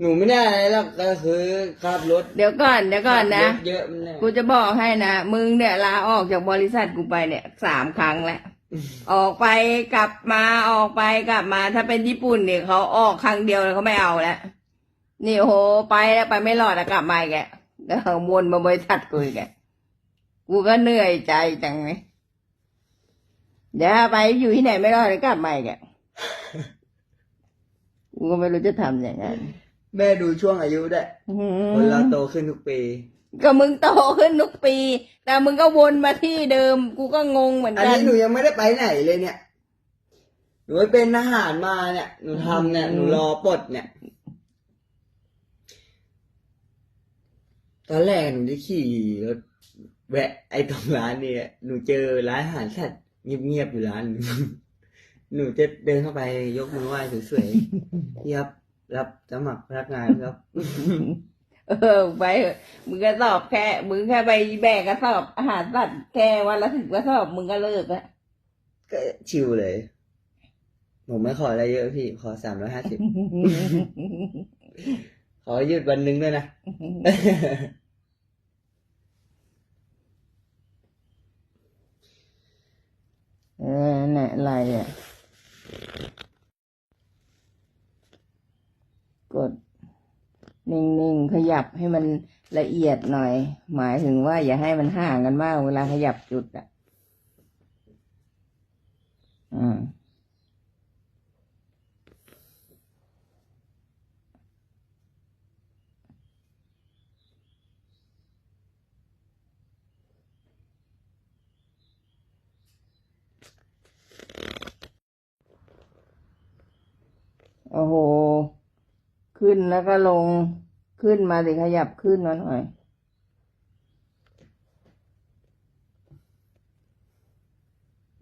หนูไม่ได้อะไรหรอกก็คือขับรถเดี๋ยวก่อนเดี๋ยวก่อนนะ ขับรถเยอะมันเนี่ยกูจะบอกให้นะ มึงเนี่ยลาออกจากบริษัทกูไปเนี่ยสามครั้งแล้ว ออกไปกลับมาออกไปกลับมา ถ้าเป็นญี่ปุ่นเนี่ยเขาออกครั้งเดียวแล้วเขาไม่เอาแล้วนี่โอ้โหไปแล้วไปไม่รอดแล้วกลับมาอีกแกแล้ววนมาบริษัทกูอีกแกกูก็เหนื่อยใจจังเลยเดี๋ยวไปอยู่ที่ไหนไม่รอดแล้วกลับมาอีกแกกูก็ไม่รู้จะทำอย่างไง แม่ดูช่วงอายุด้วยคนเราโตขึ้นทุกปี ก็มึงโตขึ้นทุกปี แต่มึงก็วนมาที่เดิม กูก็งงเหมือนอันกัน นี้หนูยังไม่ได้ไปไหนเลยเนี่ย หนูไปเป็นทหารมาเนี่ย หนูทำเนี่ย หนูรอปลดเนี่ย ตอนแรกหนูได้ขี่รถแวะ ไอ้ตรงร้านเนี่ย หนูเจอร้านอาหารสัตว์เงียบๆอยู่ร้านหนึ่งหนูจะเดินเข้าไปยกมือไหว้สวยๆพี่ครับ รับสมัครพนักงานครับ เออไปเถอะมึงก็สอบแค่มึงแค่ไปแบกกระสอบอาหารสัตว์แค่วันละสิบกระสอบมึงก็เลิกละก็ชิวเลย ผมไม่ขออะไรเยอะพี่ขอสามร้อยห้าสิบขอหยุดวันหนึงด้วยนะ เออเนี่ยอะไรอะ กด นิ่งๆ ขยับให้มันละเอียดหน่อย หมายถึงว่าอย่าให้มันห่างกันมาก เวลาขยับจุดอะอืมโอ้โห ขึ้นแล้วก็ลงขึ้นมาสิขยับขึ้นมาหน่อย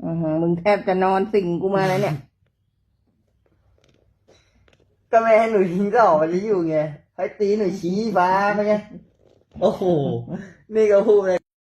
อือหือมึงแทบจะนอนสิ่งกูมาแล้วเนี่ย ก็ไม่ให้หนูทิ้งต่อวันนี้อยู่ไงให้ตีหนูชี้ฟ้าไปไง โอ้โห นี่ก็พูดเลย